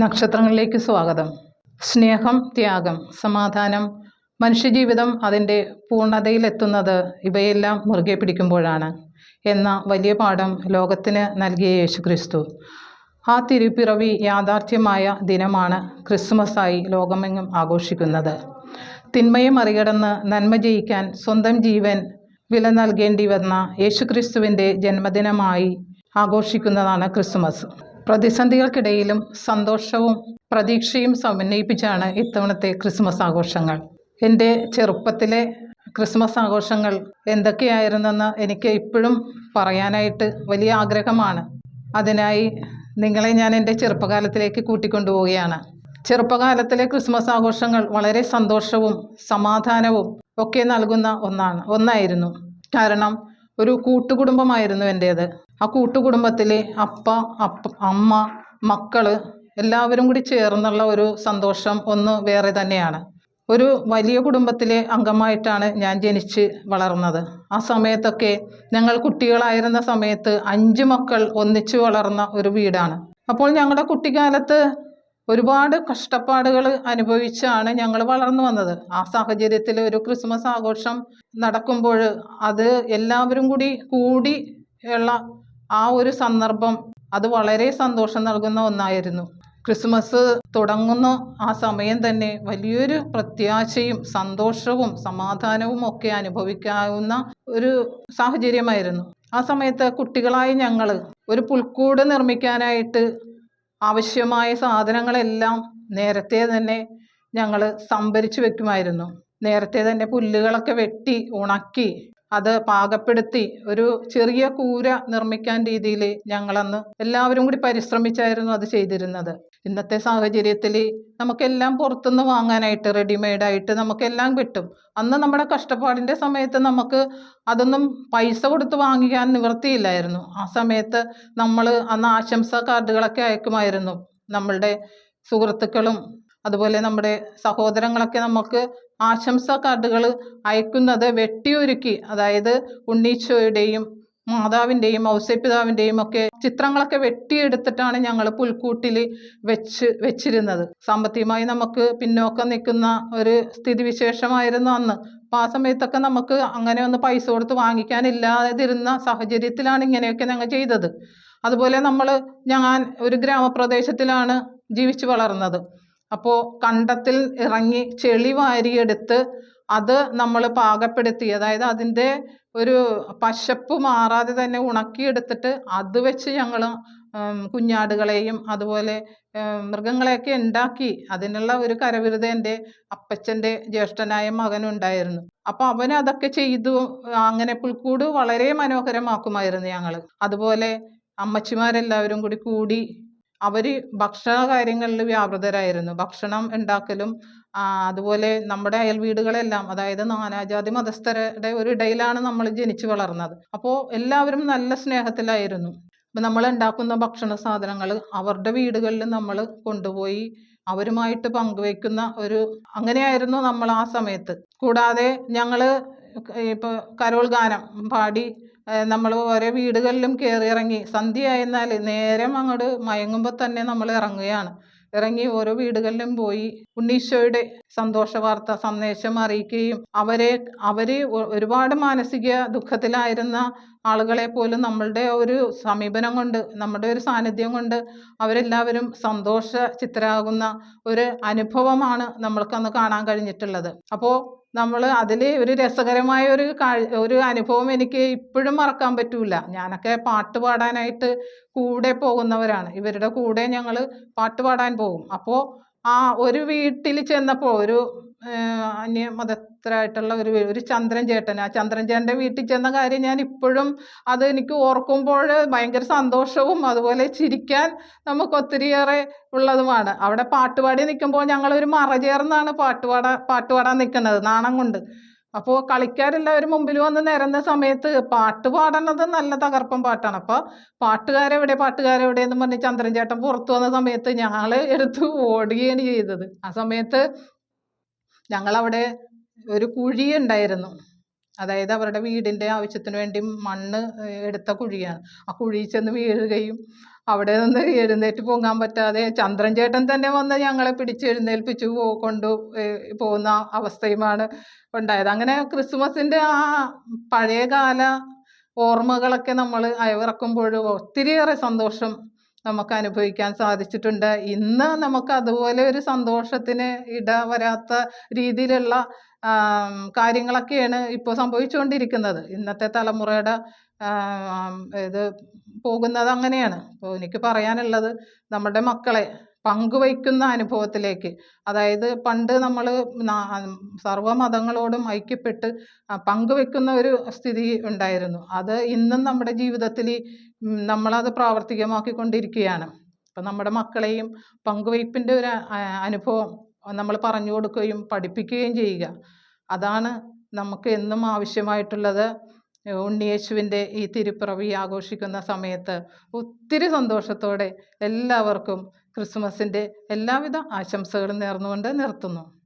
നക്ഷത്രങ്ങളിലേക്ക് സ്വാഗതം. സ്നേഹം ത്യാഗം സമാധാനം മനുഷ്യജീവിതം അതിന്റെ പൂർണതയിലെത്തുന്നത് ഇവയെല്ലാം മുറുകെ പിടിക്കുമ്പോഴാണ് എന്ന വലിയ പാഠം ലോകത്തിന് നൽകിയ യേശുക്രിസ്തു. ആ തിരുപ്പിറവി യാഥാർത്ഥ്യമായ ദിനമാണ് ക്രിസ്മസായി ലോകമെങ്ങും ആഘോഷിക്കുന്നത്. തിന്മയെ മറികടന്ന് നന്മ ജയിക്കാൻ സ്വന്തം ജീവൻ വില നൽകേണ്ടി വന്ന യേശുക്രിസ്തുവിന്റെ ജന്മദിനമായി ആഘോഷിക്കുന്നതാണ് ക്രിസ്മസ് പ്രതിസന്ധികൾക്കിടയിലും സന്തോഷവും പ്രതീക്ഷയും സമന്വയിപ്പിച്ചാണ് ഇത്തവണത്തെ ക്രിസ്മസ് ആഘോഷങ്ങൾ. എന്റെ ചെറുപ്പത്തിലെ ക്രിസ്മസ് ആഘോഷങ്ങൾ എന്തൊക്കെയായിരുന്നെന്ന് എനിക്ക് ഇപ്പോഴും പറയാനായിട്ട് വലിയ ആഗ്രഹമാണ്. അതിനായി നിങ്ങളെ ഞാൻ എന്റെ ചെറുപ്പകാലത്തിലേക്ക് കൂട്ടിക്കൊണ്ടുപോവുകയാണ് ചെറുപ്പകാലത്തിലെ ക്രിസ്മസ് ആഘോഷങ്ങൾ വളരെ സന്തോഷവും സമാധാനവും ഒക്കെ നൽകുന്ന ഒന്നാണ് ഒന്നായിരുന്നു. കാരണം ഒരു കൂട്ടുകുടുംബമായിരുന്നു എന്റേത് ആ കൂട്ടുകുടുംബത്തിൽ അപ്പ അപ്പ അമ്മ മക്കൾ എല്ലാവരും കൂടി ചേർന്നുള്ള ഒരു സന്തോഷം ഒന്ന് വേറെ തന്നെയാണ്. ഒരു വലിയ കുടുംബത്തിലെ അംഗമായിട്ടാണ് ഞാൻ ജനിച്ച് വളർന്നത്. ആ സമയത്തൊക്കെ ഞങ്ങൾ കുട്ടികളായിരുന്ന സമയത്ത് അഞ്ച് മക്കൾ ഒന്നിച്ചു വളർന്ന ഒരു വീടാണ്. അപ്പോൾ ഞങ്ങളുടെ കുട്ടിക്കാലത്ത് ഒരുപാട് കഷ്ടപ്പാടുകൾ അനുഭവിച്ചാണ് ഞങ്ങൾ വളർന്നു വന്നത്. ആ സാഹചര്യത്തിൽ ഒരു ക്രിസ്മസ് ആഘോഷം നടക്കുമ്പോൾ അത് എല്ലാവരും കൂടി കൂടി ഉള്ള ആ ഒരു സന്ദർഭം അത് വളരെ സന്തോഷം നൽകുന്ന ഒന്നായിരുന്നു. ക്രിസ്മസ് തുടങ്ങുന്ന ആ സമയം തന്നെ വലിയൊരു പ്രത്യാശയും സന്തോഷവും സമാധാനവും ഒക്കെ അനുഭവിക്കാവുന്ന ഒരു സാഹചര്യമായിരുന്നു. ആ സമയത്ത് കുട്ടികളായ ഞങ്ങൾ ഒരു പുൽക്കൂട് നിർമ്മിക്കാനായിട്ട് ആവശ്യമായ സാധനങ്ങളെല്ലാം നേരത്തെ തന്നെ ഞങ്ങൾ സംഭരിച്ചു വെക്കുമായിരുന്നു. നേരത്തെ തന്നെ പുല്ലുകളൊക്കെ വെട്ടി ഉണക്കി അത് പാകപ്പെടുത്തി ഒരു ചെറിയ കൂര നിർമ്മിക്കാൻ രീതിയിൽ ഞങ്ങളന്ന് എല്ലാവരും കൂടി പരിശ്രമിച്ചായിരുന്നു അത് ചെയ്തിരുന്നത്. ഇന്നത്തെ സാഹചര്യത്തിൽ നമുക്കെല്ലാം പുറത്തുനിന്ന് വാങ്ങാനായിട്ട് റെഡിമെയ്ഡായിട്ട് നമുക്കെല്ലാം കിട്ടും. അന്ന് നമ്മുടെ കഷ്ടപ്പാടിന്റെ സമയത്ത് നമുക്ക് അതൊന്നും പൈസ കൊടുത്ത് വാങ്ങിക്കാൻ നിവൃത്തിയില്ലായിരുന്നു. ആ സമയത്ത് നമ്മൾ അന്ന് ആശംസ കാർഡുകളൊക്കെ അയക്കുമായിരുന്നു. നമ്മളുടെ സുഹൃത്തുക്കളും അതുപോലെ നമ്മുടെ സഹോദരങ്ങളൊക്കെ നമുക്ക് ആശംസാ കാർഡുകൾ അയക്കുന്നത് വെട്ടിയൊരുക്കി അതായത് ഉണ്ണീശോയുടെയും മാതാവിന്റെയും ഔസേപ്പിതാവിന്റെയും ഒക്കെ ചിത്രങ്ങളൊക്കെ വെട്ടിയെടുത്തിട്ടാണ് ഞങ്ങൾ പുൽക്കൂട്ടിൽ വെച്ച് വെച്ചിരുന്നത്. സാമ്പത്തികമായി നമുക്ക് പിന്നോക്കം നിൽക്കുന്ന ഒരു സ്ഥിതിവിശേഷമായിരുന്നു അന്ന്. അപ്പോൾ ആ സമയത്തൊക്കെ നമുക്ക് അങ്ങനെ ഒന്ന് പൈസ കൊടുത്ത് വാങ്ങിക്കാനില്ലാതിരുന്ന സാഹചര്യത്തിലാണ് ഇങ്ങനെയൊക്കെ ഞങ്ങൾ ചെയ്തത്. അതുപോലെ നമ്മൾ ഞാൻ ഒരു ഗ്രാമപ്രദേശത്തിലാണ് ജീവിച്ചു വളർന്നത്. അപ്പോൾ കണ്ടത്തിൽ ഇറങ്ങി ചെളി വാരിയെടുത്ത് അത് നമ്മൾ പാകപ്പെടുത്തി അതായത് അതിന്റെ ഒരു പശപ്പ് മാറാതെ തന്നെ ഉണക്കിയെടുത്തിട്ട് അത് വെച്ച് ഞങ്ങൾ കുഞ്ഞാടുകളെയും അതുപോലെ മൃഗങ്ങളെയൊക്കെ ഉണ്ടാക്കി. അതിനുള്ള ഒരു കരവിരുത എന്റെ അപ്പച്ചന്റെ ജ്യേഷ്ഠനായ മകനുണ്ടായിരുന്നു. അപ്പോൾ അവൻ അതൊക്കെ ചെയ്തു. അങ്ങനെ പുൽക്കൂട് വളരെ മനോഹരമാക്കുമായിരുന്നു ഞങ്ങൾ. അതുപോലെ അമ്മച്ചിമാരെല്ലാവരും കൂടി കൂടി അവർ ഭക്ഷണ കാര്യങ്ങളിൽ വ്യാപൃതരായിരുന്നു. ഭക്ഷണം ഉണ്ടാക്കലും അതുപോലെ നമ്മുടെ അയൽ വീടുകളെല്ലാം അതായത് നാനാജാതി മതസ്ഥരുടെ ഒരു ഇടയിലാണ് നമ്മൾ ജനിച്ചു വളർന്നത്. അപ്പോൾ എല്ലാവരും നല്ല സ്നേഹത്തിലായിരുന്നു. അപ്പം നമ്മൾ ഉണ്ടാക്കുന്ന ഭക്ഷണ സാധനങ്ങൾ അവരുടെ വീടുകളിൽ നമ്മൾ കൊണ്ടുപോയി അവരുമായിട്ട് പങ്കുവയ്ക്കുന്ന ഒരു അങ്ങനെയായിരുന്നു നമ്മൾ ആ സമയത്ത്. കൂടാതെ ഞങ്ങൾ ഇപ്പോൾ കരോൾ ഗാനം പാടി നമ്മൾ ഓരോ വീടുകളിലും കയറി ഇറങ്ങി സന്ധ്യയായെന്നാൽ നേരം അങ്ങോട്ട് മയങ്ങുമ്പോൾ തന്നെ നമ്മൾ ഇറങ്ങുകയാണ്. ഇറങ്ങി ഓരോ വീടുകളിലും പോയി ഉണ്ണീശോയുടെ സന്തോഷ വാർത്ത സന്ദേശം അറിയിക്കുകയും അവരെ അവർ ഒരുപാട് മാനസിക ദുഃഖത്തിലായിരുന്ന ആളുകളെ പോലും നമ്മളുടെ ഒരു സമീപനം കൊണ്ട് നമ്മുടെ ഒരു സാന്നിധ്യം കൊണ്ട് അവരെല്ലാവരും സന്തോഷ ചിത്തരാകുന്ന ഒരു അനുഭവമാണ് നമ്മൾക്ക് നമ്മൾക്കന്ന് കാണാൻ കഴിഞ്ഞിട്ടുള്ളത്. അപ്പോൾ നമ്മൾ അതിൽ ഒരു രസകരമായ ഒരു ഒരു അനുഭവം എനിക്ക് ഇപ്പോഴും മറക്കാൻ പറ്റൂല. ഞാനൊക്കെ പാട്ട് പാടാനായിട്ട് കൂടെ പോകുന്നവരാണ്. ഇവരുടെ കൂടെ ഞങ്ങൾ പാട്ട് പാടാൻ പോകും. അപ്പോൾ ആ ഒരു വീട്ടിൽ ചെന്നപ്പോൾ ഒരു അന്യ മതസ്ഥരായിട്ടുള്ള ഒരു ഒരു ചന്ദ്രൻ ചേട്ടൻ. ആ ചന്ദ്രൻ ചേട്ടന്റെ വീട്ടിൽ ചെന്ന കാര്യം ഞാൻ ഇപ്പോഴും അത് എനിക്ക് ഓർക്കുമ്പോൾ ഭയങ്കര സന്തോഷവും അതുപോലെ ചിരിക്കാൻ നമുക്ക് ഒത്തിരിയേറെ ഉള്ളതുമാണ്. അവിടെ പാട്ടുപാടി നിൽക്കുമ്പോൾ ഞങ്ങളൊരു മറ ചേർന്നാണ് പാട്ടുപാടാ പാട്ടുപാടാൻ നിൽക്കുന്നത് നാണം കൊണ്ട്. അപ്പോൾ കളിക്കാരെല്ലാവരും മുമ്പിൽ വന്ന് നിരന്ന സമയത്ത് പാട്ട് പാടണത് നല്ല തകർപ്പൻ പാട്ടാണ്. അപ്പോൾ പാട്ടുകാരെവിടെ പാട്ടുകാരെവിടെ എന്ന് പറഞ്ഞ് ചന്ദ്രൻ ചേട്ടൻ പുറത്തു വന്ന സമയത്ത് ഞങ്ങൾ എടുത്ത് ഓടുകയാണ് ചെയ്തത്. ആ സമയത്ത് ഞങ്ങളവിടെ ഒരു കുഴി ഉണ്ടായിരുന്നു. അതായത് അവരുടെ വീടിന്റെ ആവശ്യത്തിന് വേണ്ടി മണ്ണ് എടുത്ത കുഴിയാണ്. ആ കുഴിയിൽ ചെന്ന് വീഴുകയും അവിടെ നിന്ന് എഴുന്നേറ്റ് പോകാൻ പറ്റാതെ ചന്ദ്രൻ ചേട്ടൻ തന്നെ വന്ന് ഞങ്ങളെ പിടിച്ച് എഴുന്നേൽപ്പിച്ചു പോ കൊണ്ട് പോകുന്ന അവസ്ഥയുമാണ് ഉണ്ടായത്. അങ്ങനെ ക്രിസ്മസിന്റെ ആ പഴയകാല ഓർമ്മകളൊക്കെ നമ്മൾ അയവിറക്കുമ്പോൾ ഒത്തിരിയേറെ സന്തോഷം നമുക്ക് അനുഭവിക്കാൻ സാധിച്ചിട്ടുണ്ട്. ഇന്ന് നമുക്ക് അതുപോലെ ഒരു സന്തോഷത്തിന് ഇട വരാത്ത രീതിയിലുള്ള കാര്യങ്ങളൊക്കെയാണ് ഇപ്പോൾ സംഭവിച്ചുകൊണ്ടിരിക്കുന്നത് ഇന്നത്തെ തലമുറയുടെ ഇത് പോകുന്നത് അങ്ങനെയാണ്. അപ്പോൾ എനിക്ക് പറയാനുള്ളത് നമ്മുടെ മക്കളെ പങ്കുവയ്ക്കുന്ന അനുഭവത്തിലേക്ക്. അതായത് പണ്ട് നമ്മൾ സർവമതങ്ങളോടും ഐക്യപ്പെട്ട് പങ്കുവയ്ക്കുന്ന പങ്കുവെക്കുന്ന ഒരു സ്ഥിതി ഉണ്ടായിരുന്നു. അത് ഇന്നും നമ്മുടെ ജീവിതത്തിൽ നമ്മളത് പ്രാവർത്തികമാക്കിക്കൊണ്ടിരിക്കുകയാണ്. അപ്പം നമ്മുടെ മക്കളെയും പങ്കുവയ്പ്പിന്റെ ഒരു അനുഭവം നമ്മൾ പറഞ്ഞു കൊടുക്കുകയും പഠിപ്പിക്കുകയും ചെയ്യുക. അതാണ് നമുക്ക് എന്നും ആവശ്യമായിട്ടുള്ളത്. ഉണ്ണിയേശുവിന്റെ ഈ തിരുപ്പിറവി ആഘോഷിക്കുന്ന സമയത്ത് ഒത്തിരി സന്തോഷത്തോടെ എല്ലാവർക്കും ക്രിസ്മസിന്റെ എല്ലാവിധ ആശംസകളും നേർന്നുകൊണ്ട് നിർത്തുന്നു.